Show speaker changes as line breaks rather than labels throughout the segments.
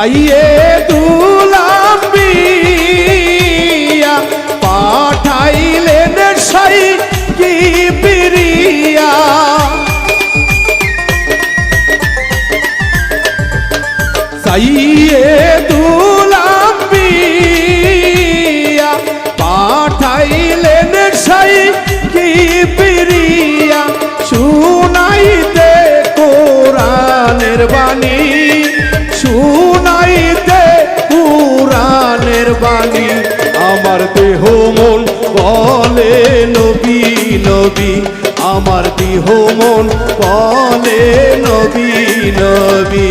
সাইয়েদুল দুলাম্বিয়া পাঠাইলেন সাই কি পিরিয়া সাইয়েদুল আম্বিয়া বাণী আমার দেহ মন বলে নবী নবী। আমার দেহ মন বলে নবী নবী।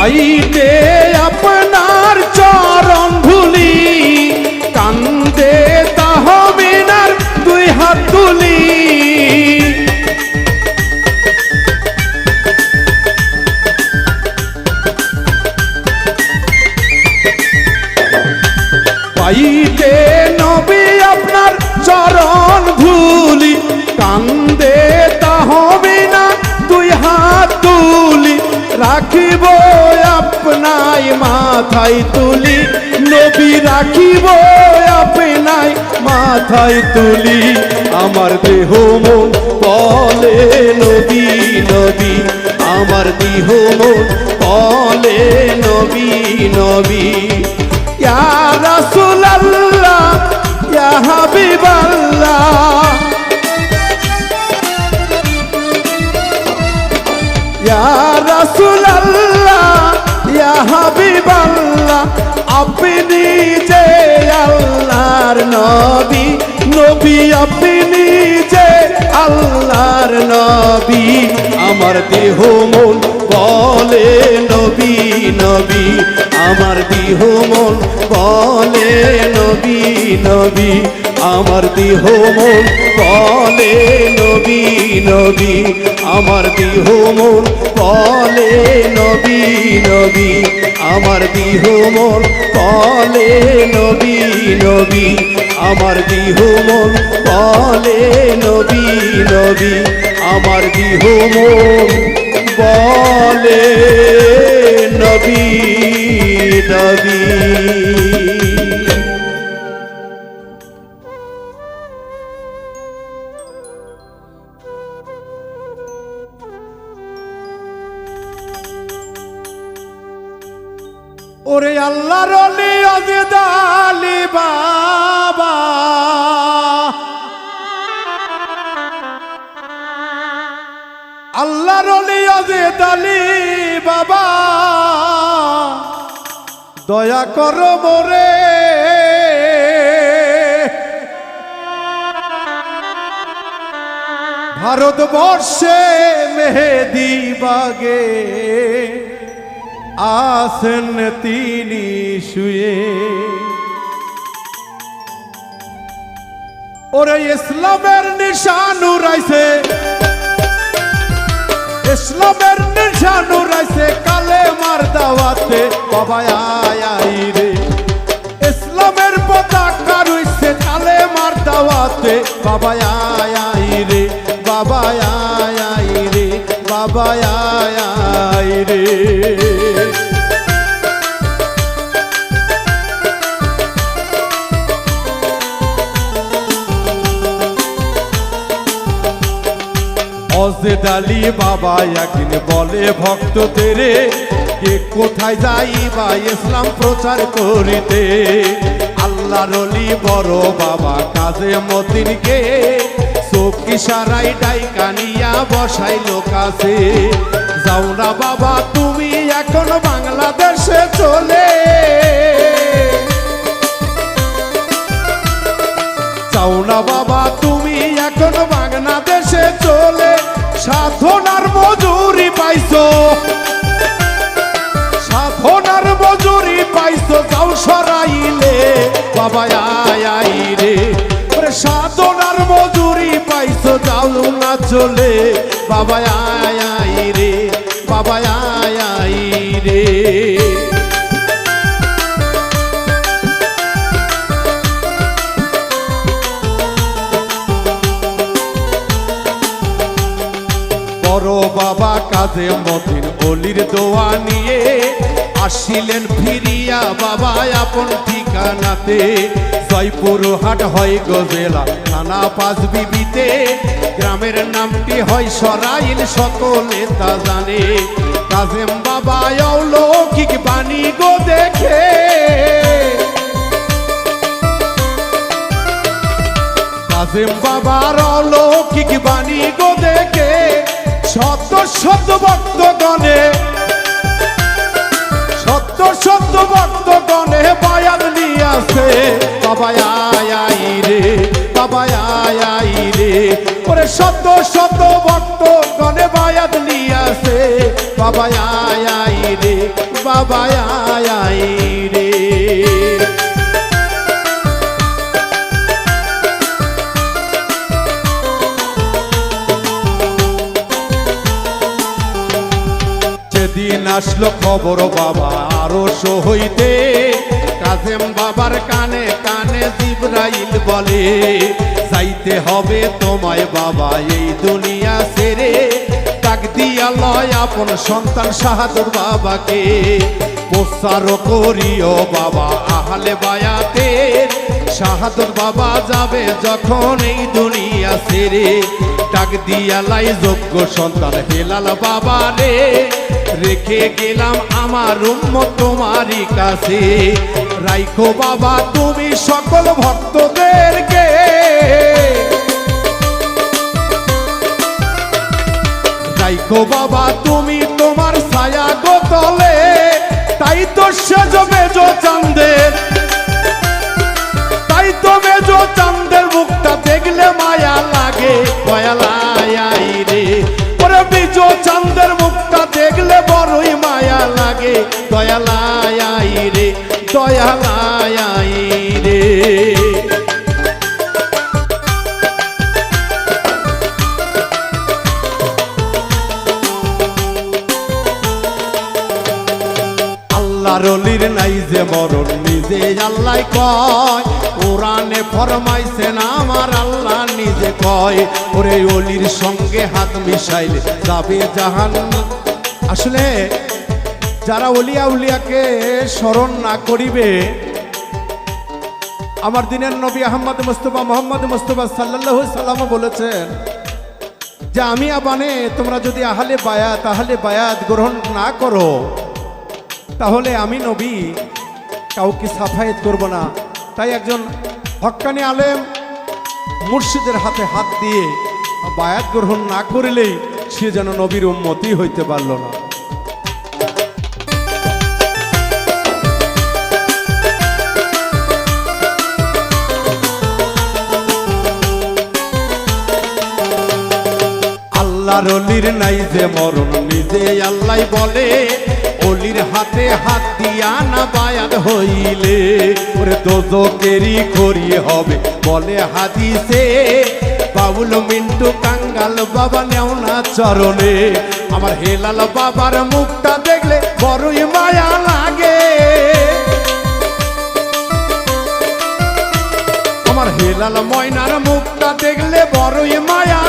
পাইতে আপনার চরণ ধুলি। কান্দে তাহমিনার দুই হাত তুলি পাইতে নবী আপনার চরণ ধুলি। কান্দে তাহমিনা দুই হাত তুলি রাখিব আপনাই মাথায় তুলি, নবী রাখিব আপনাই মাথায় তুলি। আমার দেহ মন বলে নবী নবী। আমার দেহ মন বলে নবী নবী। ইয়া ইয়া ইয়া হাবিবাল্লাহ, আপনি যে আল্লাহর নবী নবী আপনি যে আল্লাহর নবী। আমার দেহ মন বলে নবী নবী। আমার দেহ মন বলে নবী নবী। আমার দেহ মন বলে নবী নবী। আমার দেহ মন বলে নবী নবী। আমার দেহ মন বলে নবী নবী। আমার দেহ মন বলে নবী নবী। আমার দেহ মন বলে নবী নবী। আলী বাবা। বাবা। দয়া করো মোরে। ভারতবর্ষে মেহেদি বাগে। আসেন তিনি শুয়ে। ওরে ইসলামের নিশানু রাইছে ইসলামের নিশানু রাইছে কালে মার দাওয়াতে। বাবা, আয় আই রে। ইসলামের পতাকা রইছে কালে মার দাওয়াতে। বাবা, আয় আই রে। বাবা আয় বাবা আয় রে। অজেদ আলী বাবা একদিন বলে ভক্তদের কে কোথায় যাই বা ইসলাম প্রচার করিতে? আল্লাহরলি বড় বাবা, কাজে মতিনকে চোখি সারাই ডাইকানিয়া বসাইল কাছে। যাও না বাবা, তুমি এখন বাংলাদেশে চলে। চাও না বাবা, তুমি এখন বাংলাদেশে চলে। সাধনার মজুরি পাইছো। সাধনার মজুরি পাইছো, যাও সরাইলে। বাবা আয় রে। সাধনার মজুরি যাও চলে বাবা আয় আই রে, বাবা আয় আই রে। বড় বাবা কাজে মতিন অলির দোয়া নিয়ে আসিলেন ফিরিয়া, বাবা, আপন ঠিকানাতে। জয়পুর হাট হয় গজেলা থানা পাঁচ বিবিতে। গ্রামের নামটি হয় সরাইল, সকলে তা জানে। কাজেম বাবা অলৌকিক বাণী গো দেখে। কাজেম বাবার অলৌকিক আসে বাবা, আয় রে। বাবা, আয় রে। ওরে শত শত ভক্তগণে বায়াত নিয়ে আসে। বাবা, আয় রে। বাবা, আয় রে। আসলো খবর বাবা আরও হইতে বাবার কানে কানে জিব্রাইল বলে, যাইতে হবে তোমায় বাবা এই দুনিয়া ছেড়ে। ডাক দিয়া লয় আপন সন্তান শাহাদুর বাবাকে। প্রচার করিও বাবা আহলে বায়াতে। শাহাদুর বাবা যাবে যখন এই দুনিয়া ছেড়ে। ডাক দিয়া লাই যোগ্য সন্তান হেলাল বাবা রে রেখে গেলাম আমার উম্ম তোমারই কাছে। রাইখো বাবা, তুমি সকল ভক্তদেরকে। রাইখো বাবা, তুমি তোমার ছায়া গোতলে তাই তো সেজ মেজ চান্দের তাই তো মেজ চান্দের মুখটা দেখলে মায়া লাগে। মায়া লায়াই রে। ওরে মেজো চান্দের লাগে, দয়ালায় রে দয়ালায় রে। আল্লাহ রলির নাই যে মরণ নিজে আল্লাহ কয়, কোরআনে ফরমাইছেন আমার আল্লাহ নিজে কয়। ওরে অলির সঙ্গে হাত মিশাইলে যাবে জাহান আসলে যারা অলিয়া উলিয়াকে স্মরণ না করিবে, আমার দিনের নবী আহম্মদ মুস্তফা, মোহাম্মদ মুস্তফা সাল্লাহ সাল্লাম বলেছেন যে, আমি আবানে তোমরা যদি আহলে বায়াত আহলে বায়াত গ্রহণ না করো, তাহলে আমি নবী কাউকে সাফায়েত করব না। তাই একজন হক্কানি আলেম মুর্শিদের হাতে হাত দিয়ে বায়াত গ্রহণ না করিলেই সে যেন নবীর উন্মতি হইতে পারল না। আল্লাহর অলির নাই যে মরণ নিজে আল্লাহ বলে, অলির হাতে হাত দিয়া না বায়াত হইলে, ওরে দোজকেরই করি হবে, বলে হাদিসে বাবুল মিন্টু কাঙ্গাল বাবা নেও না চরণে, আমার হেলাল বাবার মুখটা দেখলে বড়ই মায়া লাগে। আমার হেলাল ময়নার মুখটা দেখলে বড়ই মায়া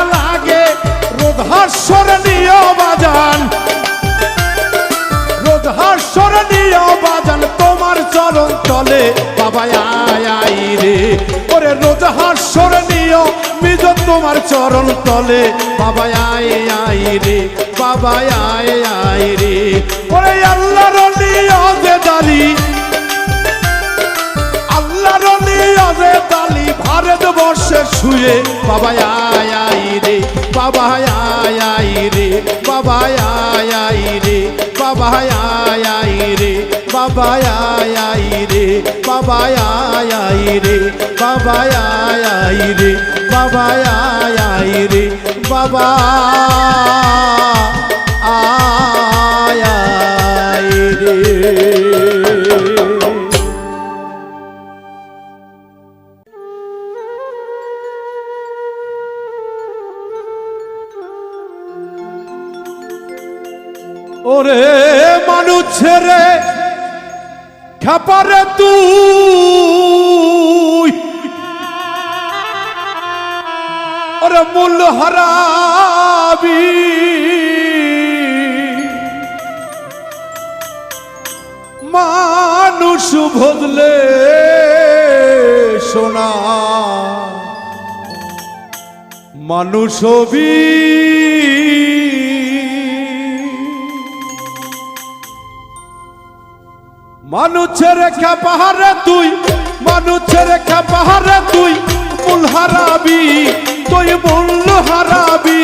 তোমার চরণ তলে। বাবা আয় আই রে। তোমার চরণ বাবা আয় আই রে। বাবা আয় আই রে। ওরে আল্লাহর নিয় যে দালি। আল্লাহর নিয়াজে তালি ভারত বর্ষে শুয়ে বাবা আয় আই রে বাবা আয় আই রে বাবা আয় আই রে বাবা আয় আই রে বাবা আয় আই রে বাবা আয় আই রে বাবা আয় আই রে বাবা আয় আই রে, বাবা। ছেড়ে খাপারে তুই। ওরে মূল হারাবি। মানুষ বদলে সোনা। মানুষ হবি মানুষের রেখা পাহাড়ে তুই, মানুষের রেখা পাহাড়ে তুই মূল হারাবি, তুই মূল হারাবি।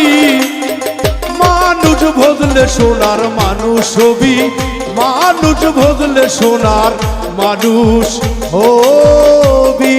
মানুষ বদলে সোনার মানুষ হবি, মানুষ বদলে সোনার মানুষ হবি।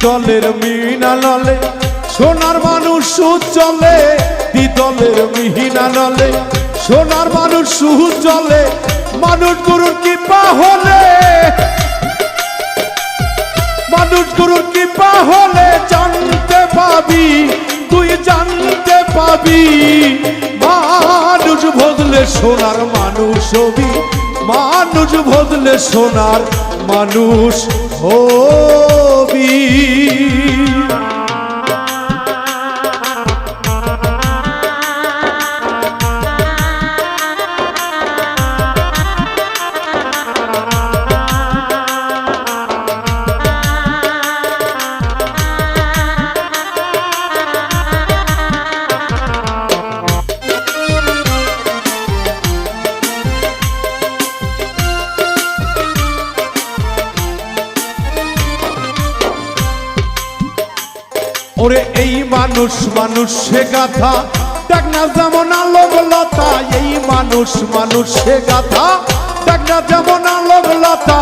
দ্বিদলের মিনা নলে, সোনার মানুষ চলে, দ্বিদলের মিহিনা নলে, সোনার মানুষ সুদ চলে, মানুষ গুরুর কৃপা হলে। মানুষ গুরুর কৃপা হলে জানতে পাবি, তুই জানতে পাবি। মানুষ বদলে সোনার মানুষ হবি, মানুষ বদলে সোনার মানুষ হবি। করি। মানুষ মানুষ সে গাথা দেখ না যেমন আলোক লতা, এই মানুষ মানুষ সে গাথা দেখ না যেমন আলোক লতা,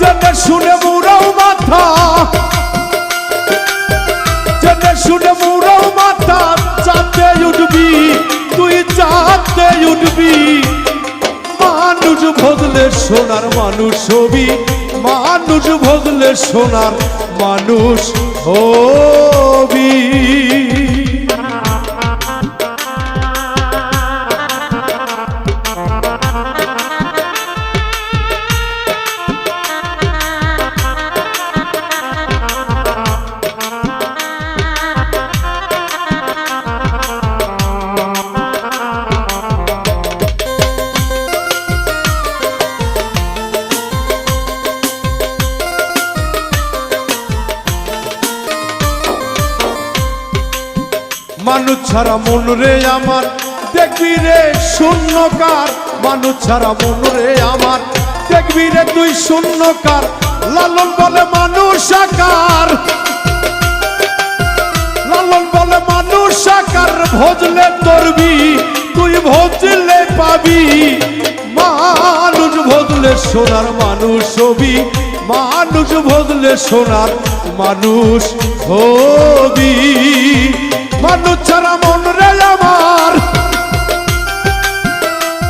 জেনে শুনে মুরাও মাথা। জেনে শুনে মুরাও মাথা, চাঁদে উঠবি, তুই চাঁদে উঠবি। মানুষ ভজলে সোনার মানুষ হবি, মানুষ ভজলে সোনার মানুষ হবি। ছাড়া মন রে আমার। দেখবি রে শূন্যকার, মানুষ ছাড়া মন রে আমার। দেখবি রে তুই শূন্যকার, লালন বলে মানুষ আকার। লালন বলে মানুষ আকার, ভজলে তরবি, তুই ভজলে পাবি। মানুষ ভজলে সোনার মানুষ হবি, মানুষ ভজলে সোনার মানুষ হবি। মানুষ ছাড়া মন রে আমার।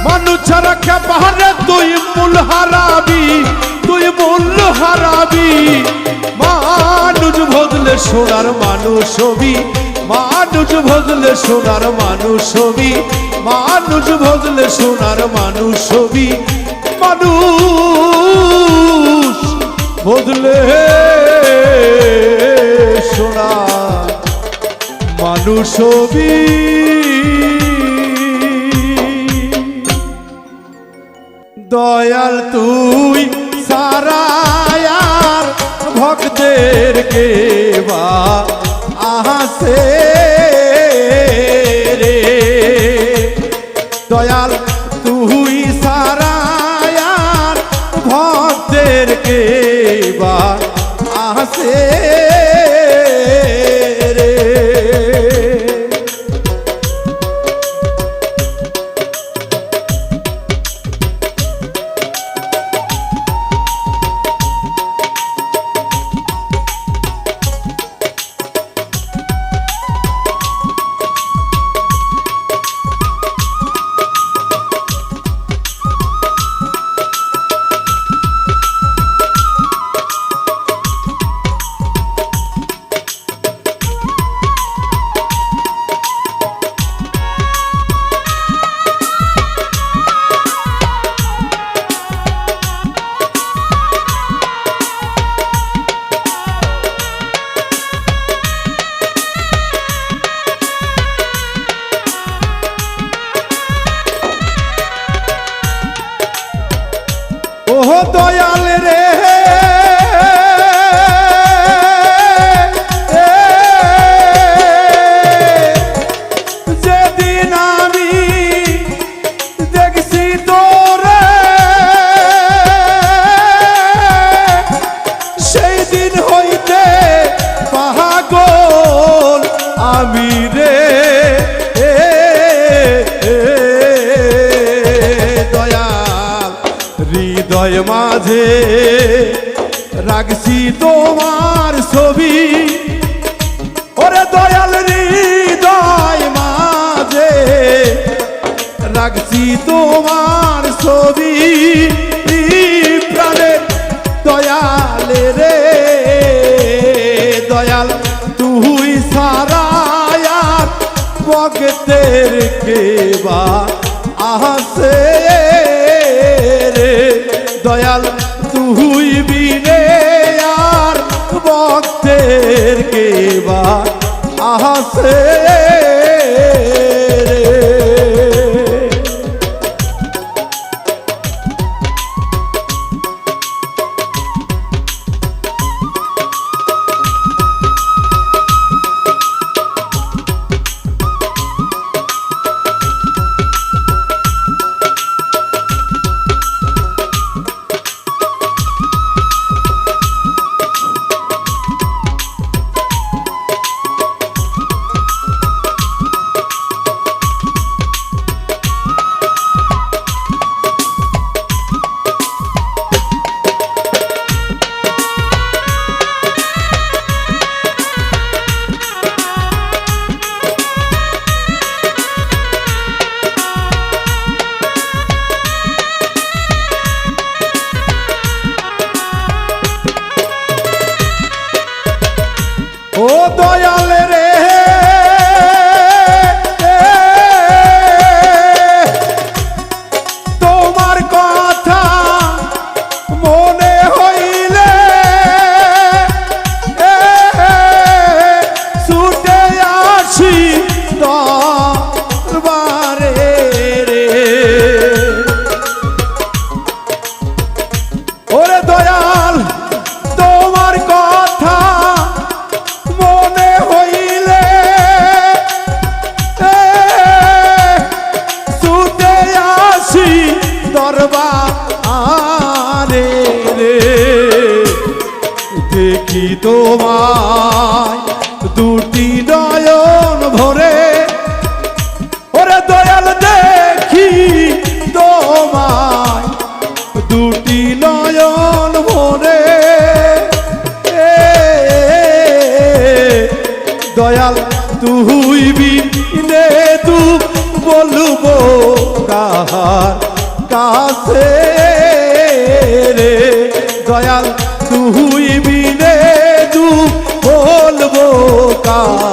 মানুষ ছাড়া খেপারে তুই মূল হারাবি? তুই মূল হারাবি। মানুষ ভজলে সোনার মানুষ হবি। মানুষ ভজলে সোনার মানুষ হবি। মানুষ ভজলে সোনার মানুষ হবি। মানুষ ভজলে মানুষ হবি দয়াল তুই সারায়ার ভক্তদেরকে বা আহাসে তোরে সেই দিন হইতে পাগল আমি রে। দয়াল হৃদয় মাঝে রাখছি তোমার ছবি। ছবি প্রাণে দয়াল রে দয়াল তুই সারায়ার ভক্তের কেবা আহাসে রে দয়াল তুই বিনে tocar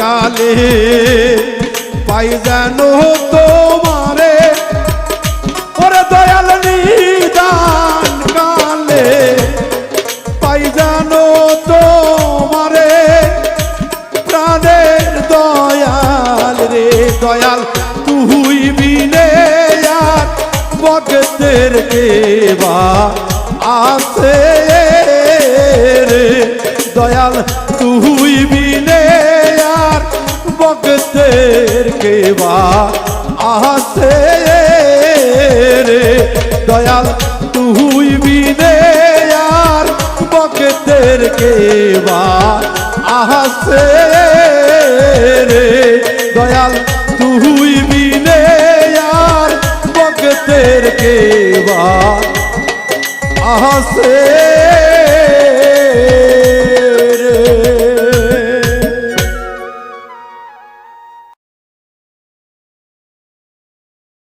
কালে পাই যেন তোমারে। ওরে দয়াল নিদান কালে পাই জানো তোমারে। প্রাণের দয়াল রে দয়াল, তুই বিনে আর ভক্তের কেবা আছে রে। দয়াল, তুই বিনে কেবা আছে রে? দয়াল, তুই বিনে আর বকতের কেবা আহাসে রে? দয়াল, তুই বিনে আর বকতের কেবা আহাসে